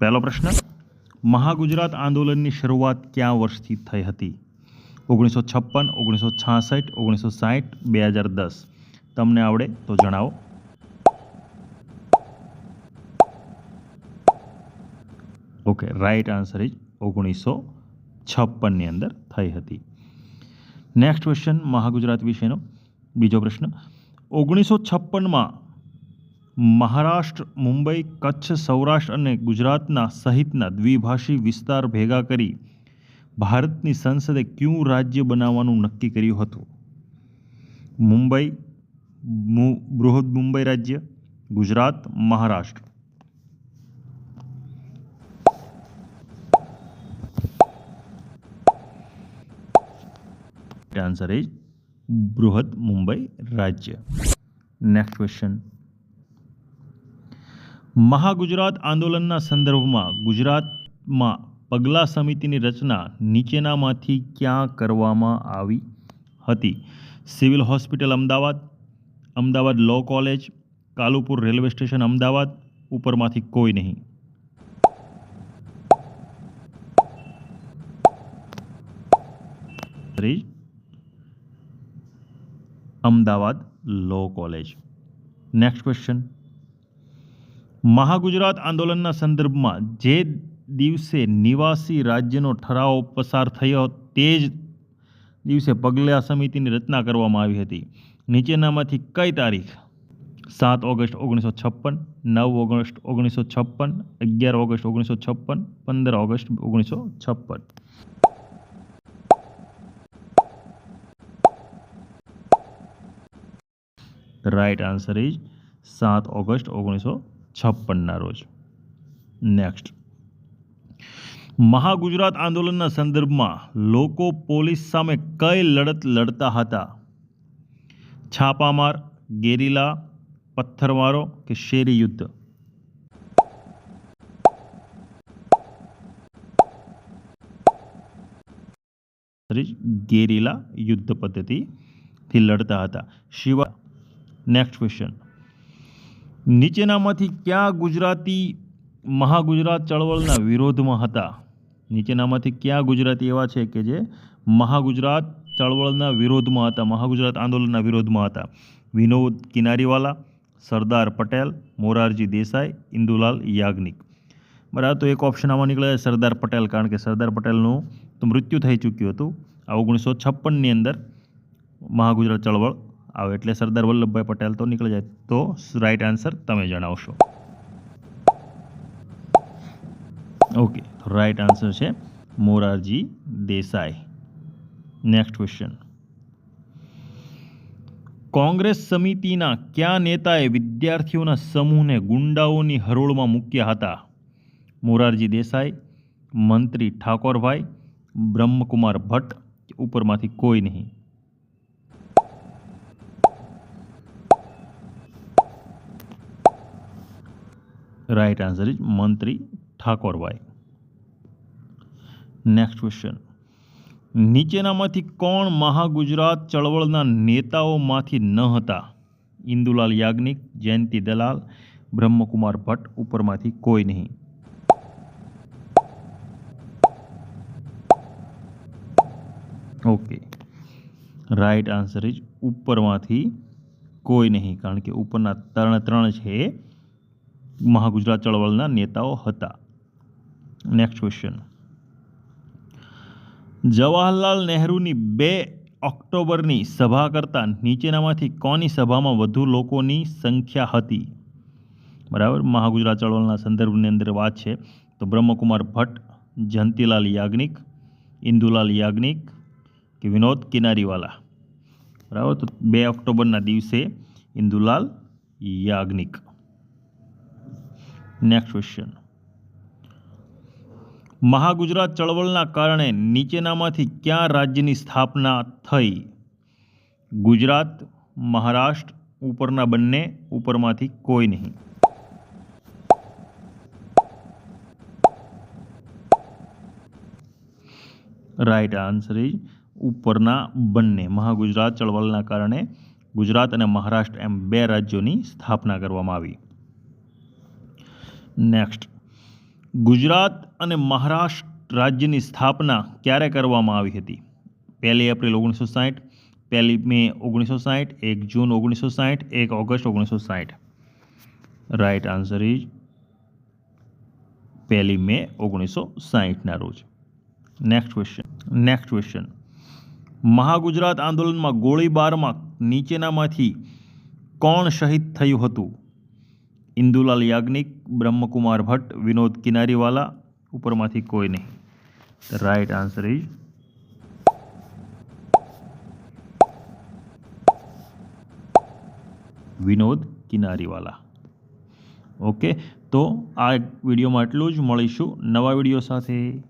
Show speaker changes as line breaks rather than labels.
પહેલો પ્રશ્ન, મહાગુજરાત આંદોલનની શરૂઆત ક્યાં વર્ષથી થઈ હતી? ઓગણીસો છપ્પન, ઓગણીસો છાસઠ, ઓગણીસો સાઠ બે હજાર દસ. તમને આવડે તો જણાવો. ઓકે, રાઈટ આન્સર ઇઝ ઓગણીસો છપ્પનની અંદર થઈ હતી. નેક્સ્ટ ક્વેશ્ચન, મહાગુજરાત વિશેનો બીજો પ્રશ્ન, ઓગણીસો છપ્પનમાં મહારાષ્ટ્ર, મુંબઈ, કચ્છ, સૌરાષ્ટ્ર અને ગુજરાતના સહિતના દ્વિભાષી વિસ્તાર ભેગા કરી ભારતની સંસદે ક્યું રાજ્ય બનાવવાનું નક્કી કર્યું હતું? મુંબઈ બૃહદ મુંબઈ રાજ્ય, ગુજરાત, મહારાષ્ટ્ર. આન્સર ઇઝ બૃહદ મુંબઈ રાજ્ય. નેક્સ્ટ ક્વેશ્ચન મહાગુજરાત આંદોલનના સંદર્ભમાં ગુજરાતમાં પગલા સમિતિની રચના નીચેનામાંથી ક્યાં કરવામાં આવી હતી? Civil hospital Ahmedabad Ahmedabad law college, Kalupur railway station Ahmedabad, ઉપરમાંથી કોઈ નહીં. Ahmedabad law college. Next question Mahagujarat આંદોલનના સંદર્ભમાં જે દિવસે નિવાસી રાજ્યનો ઠરાવ પસાર થયો તે જ દિવસે પગલા સમિતિની રચના કરવામાં આવી હતી. નીચેનામાંથી કઈ તારીખ? સાત ઓગસ્ટ ઓગણીસો છપ્પન, નવ ઓગસ્ટ ઓગણીસો છપ્પન, અગિયાર ઓગસ્ટ ઓગણીસો છપ્પન, પંદર ઓગસ્ટ ઓગણીસો છપ્પન. રાઈટ આન્સર ઇઝ સાત ઓગસ્ટ ઓગણીસો છપ્પનના રોજ. નેક્સ્ટ મહાગુજરાત આંદોલનના સંદર્ભમાં લોકો પોલીસ સામે કઈ લડત લડતા હતા? છાપામાર, ગેરીલા, પથ્થરમારો કે શેરી યુદ્ધ? ગેરીલા યુદ્ધ પદ્ધતિથી લડતા હતા. શિવા નેક્સ્ટ ક્વેશ્ચન નીચેનામાંથી ક્યાં ગુજરાતી મહાગુજરાત ચળવળના વિરોધમાં હતા? નીચેનામાંથી ક્યાં ગુજરાતી એવા છે કે જે મહાગુજરાત ચળવળના વિરોધમાં હતા, મહાગુજરાત આંદોલનના વિરોધમાં હતા? વિનોદ કિનારીવાલા, સરદાર પટેલ, મોરારજી દેસાઈ, ઇન્દુલાલ યાજ્ઞિક. બરાબર તો એક ઓપ્શન આમાં નીકળે સરદાર પટેલ, કારણ કે સરદાર પટેલનું તો મૃત્યુ થઈ ચૂક્યું હતું. આ ઓગણીસો છપ્પનની અંદર મહાગુજરાત ચળવળ આવે એટલે સરદાર વલ્લભભાઈ પટેલ તો નીકળી જાય. તો રાઈટ આન્સર તમે જણાવશો. ઓકે રાઈટ આન્સર છે મોરારજી દેસાઈ. નેક્સ્ટ ક્વેશ્ચન કોંગ્રેસ સમિતિના કયા નેતાએ વિદ્યાર્થીઓના સમૂહને ગુંડાઓની હરોળમાં મૂક્યા હતા? મોરારજી દેસાઈ, મંત્રી ઠાકોરભાઈ, બ્રહ્મકુમાર ભટ્ટ ઉપરમાંથી કોઈ નહીં. રાઈટ આન્સર ઇઝ મંત્રી ઠાકોરભાઈ નેક્સ્ટ ક્વેશ્ચન નીચેનામાંથી કોણ મહાગુજરાત ચળવળના નેતાઓમાંથી ન હતા? ઇન્દુલાલ યાજ્ઞિક, જયંતિ દલાલ, બ્રહ્મકુમાર ભટ્ટ ઉપરમાંથી કોઈ નહીં. ઓકે રાઈટ આન્સર ઇઝ ઉપરમાંથી કોઈ નહીં, કારણ કે ઉપરના ત્રણ ત્રણ છે. મહાગુજરાત ચળવળના નેતાઓ હતા. નેક્સ્ટ ક્વેશ્ચન જવાહરલાલ નહેરુની બે ઓક્ટોબરની સભા કરતાં નીચેનામાંથી કોની સભામાં વધુ લોકોની સંખ્યા હતી? બરાબર? મહાગુજરાત ચળવળના સંદર્ભની અંદર વાત છે. તો બ્રહ્મકુમાર ભટ્ટ, જયંતિલાલ યાજ્ઞિક, ઇન્દુલાલ યાજ્ઞિક કે વિનોદ કિનારીવાલા? બરાબર? તો બે ઓક્ટોબરના દિવસે ઇન્દુલાલ યાજ્ઞિક. નેક્સ્ટ ક્વેશ્ચન મહાગુજરાત ચળવળના કારણે નીચેનામાંથી ક્યાં રાજ્યની સ્થાપના થઈ? ગુજરાત, મહારાષ્ટ્ર, ઉપરના બંને, ઉપરમાંથી કોઈ નહીં. રાઈટ આન્સર ઇઝ ઉપરના બંને. મહાગુજરાત ચળવળના કારણે ગુજરાત અને મહારાષ્ટ્ર એમ બે રાજ્યોની સ્થાપના કરવામાં આવી. નેક્સ્ટ ગુજરાત અને મહારાષ્ટ્ર રાજ્યની સ્થાપના ક્યારે કરવામાં આવી હતી? પહેલી એપ્રિલ ઓગણીસો સાઠ પહેલી મે ઓગણીસો સાઠ એક જૂન ઓગણીસો સાઠ એક ઓગસ્ટ ઓગણીસો સાઠ રાઈટ આન્સર ઇઝ પહેલી મે ઓગણીસો સાહીઠના રોજ. Next question next question Mahagujarat આંદોલનમાં ગોળીબારમાં નીચેનામાંથી કોણ શહીદ થયું હતું? ઇન્દુલાલ યાજ્ઞિક, બ્રહ્મકુમાર ભટ્ટ, વિનોદ કિનારીવાલા ઉપરમાંથી કોઈ નહીં. Right answer is Vinod Kinariwala. Okay તો આ વિડીયોમાં એટલું જ. મળીશું નવા વીડિયો સાથે.